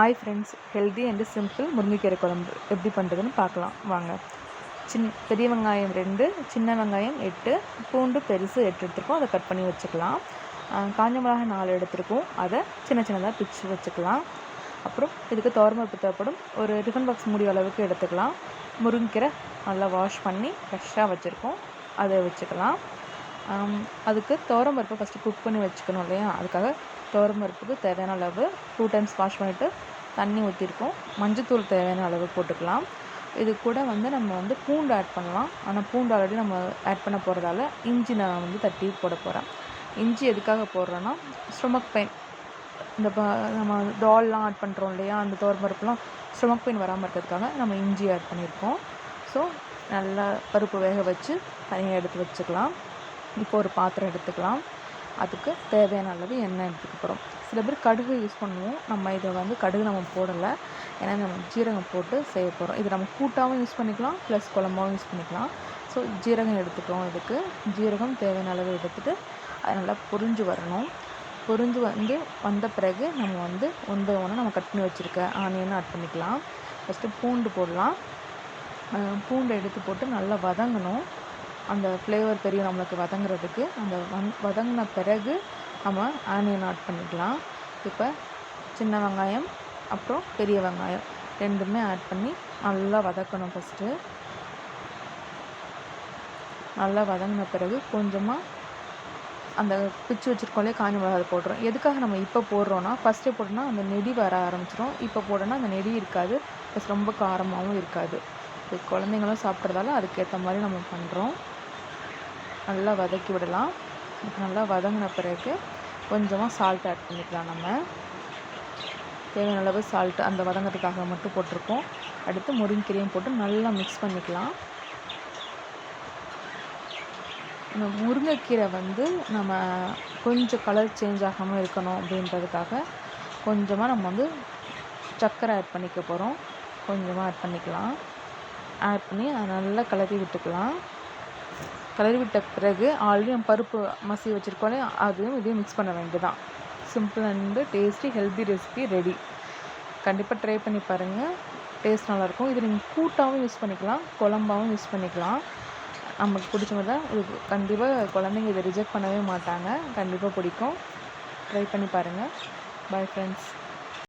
Hi friends healthy and simple முருங்கைக்கீரை குழம்பு எப்படி பண்ணுறதுன்னு பார்க்கலாம். வாங்க. சின் பெரிய வெங்காயம் ரெண்டு சின்ன வெங்காயம் எட்டு பூண்டு பெருசு எட்டு எடுத்துருக்கோம். அதை கட் பண்ணி வச்சுக்கலாம். காஞ்ச மிளகாய் நாலு எடுத்துருக்கோம். அதை சின்ன சின்னதாக பிச்சு வச்சுக்கலாம். அப்புறம் இதுக்கு துவரம்பருப்பு தேவைப்படும். ஒரு டிஃபன் பாக்ஸ் மூடி அளவுக்கு எடுத்துக்கலாம். முருங்கைக்கீரை நல்லா வாஷ் பண்ணி ஃப்ரெஷ்ஷாக வச்சுருக்கோம். அதை வச்சுக்கலாம். அதுக்கு அதுக்கு துவரம்பருப்பை ஃபஸ்ட்டு குக் பண்ணி வச்சுக்கணும் இல்லையா? அதுக்காக துவரம்பருப்புக்கு தேவையான அளவு டூ டைம்ஸ் வாஷ் பண்ணிவிட்டு தண்ணி ஊற்றிருக்கோம் மஞ்சத்தூள் தேவையான அளவு போட்டுக்கலாம். இது கூட வந்து நம்ம வந்து பூண்டு ஆட் பண்ணலாம். ஆனால் பூண்டு ஆல்ரெடி நம்ம ஆட் பண்ண போகிறதால இஞ்சி நான் வந்து தட்டி போட போகிறேன் இஞ்சி எதுக்காக போடுறேன்னா ஸ்டொமக் பெயின் இந்த ப நம்ம டால்லாம் ஆட் பண்ணுறோம் இல்லையா? அந்த துவரம்பருப்புலாம் ஸ்டொமக் பெயின் வராமல் இருக்கிறதுக்காக நம்ம இஞ்சி ஆட் பண்ணியிருக்கோம் ஸோ நல்லா பருப்பு வேக வச்சு தனியாக எடுத்து வச்சுக்கலாம். இப்போ ஒரு பாத்திரம் எடுத்துக்கலாம். அதுக்கு தேவையான அளவு எண்ணெய் எடுத்துக்க போகிறோம் சில பேர் கடுகு யூஸ் பண்ணுவோம். நம்ம இதை வந்து கடுகு நம்ம போடலை. ஏன்னா நம்ம ஜீரகம் போட்டு செய்ய போகிறோம் இது நம்ம கூட்டாகவும் யூஸ் பண்ணிக்கலாம். ப்ளஸ் குழம்பாகவும் யூஸ் பண்ணிக்கலாம். ஸோ ஜீரகம் எடுத்துக்கிறோம் இதுக்கு. ஜீரகம் தேவையான அளவு எடுத்துகிட்டு அது நல்லா பொரிஞ்சு வரணும். பொரிஞ்சு வந்து வந்த பிறகு நம்ம வந்து ஒன் பை ஒன்று நம்ம கட் பண்ணி வச்சுருக்க ஆனியன் ஆட் பண்ணிக்கலாம். ஃபஸ்ட்டு பூண்டு போடலாம். பூண்டை எடுத்து போட்டு நல்லா வதங்கணும். அந்த ஃப்ளேவர் தெரியும் நம்மளுக்கு வதங்குறதுக்கு. அந்த வந் வதங்கின பிறகு நம்ம ஆனியன் ஆட் பண்ணிக்கலாம். இப்போ சின்ன வெங்காயம் அப்புறம் பெரிய வெங்காயம் ரெண்டுமே ஆட் பண்ணி நல்லா வதக்கணும் ஃபஸ்ட்டு நல்லா வதங்கின பிறகு கொஞ்சமாக அந்த பிச்சு வச்சுருக்கோம்லே காஞ்சி மிளகாய் போடுறோம் எதுக்காக நம்ம இப்போ போடுறோன்னா ஃபஸ்ட்டே போட்டோம்னா அந்த நெடி வர ஆரம்பிச்சிடும் இப்போ போட்டோன்னா அந்த நெடி இருக்காது. ப்ளஸ் ரொம்ப காரமாகவும் இருக்காது. இது குழந்தைங்களும் சாப்பிட்றதால அதுக்கேற்ற மாதிரி நம்ம பண்ணுறோம் நல்லா வதக்கி விடலாம். நல்லா வதங்கின பிறகு கொஞ்சமாக சால்ட் ஆட் பண்ணிக்கலாம் நம்ம. தேவையான அளவு சால்ட்டு அந்த வதங்கிறதுக்காக மட்டும் போட்டிருக்கோம். அடுத்து முருங்கீரையும் போட்டு நல்லா மிக்ஸ் பண்ணிக்கலாம். இந்த முருங்கைக்கீரை வந்து நம்ம கொஞ்சம் கலர் சேஞ்ச் ஆகாமல் இருக்கணும் அப்படின்றதுக்காக கொஞ்சமாக நம்ம வந்து சர்க்கரை ஆட் பண்ணிக்க போகிறோம் கொஞ்சமாக ஆட் பண்ணிக்கலாம். ஆட் பண்ணி அதை நல்லா கிளறி விட்டுக்கலாம். கிளறி விட்ட பிறகு ஆல்ரெடி நம்ம பருப்பு மசி வச்சுருக்கோம் அதையும் இதையும் மிக்ஸ் பண்ண வேண்டியதான் simple and tasty healthy recipe ready கண்டிப்பாக ட்ரை பண்ணி பாருங்கள் டேஸ்ட் நல்லாயிருக்கும். இது நீங்கள் கூட்டாகவும் யூஸ் பண்ணிக்கலாம் குழம்பாகவும் யூஸ் பண்ணிக்கலாம். நமக்கு பிடிச்ச மாதிரி தான் இது கண்டிப்பாக குழந்தைங்க இதை ரிஜெக்ட் பண்ணவே மாட்டாங்க. கண்டிப்பாக பிடிக்கும். ட்ரை பண்ணி பாருங்கள் பாய் ஃப்ரெண்ட்ஸ்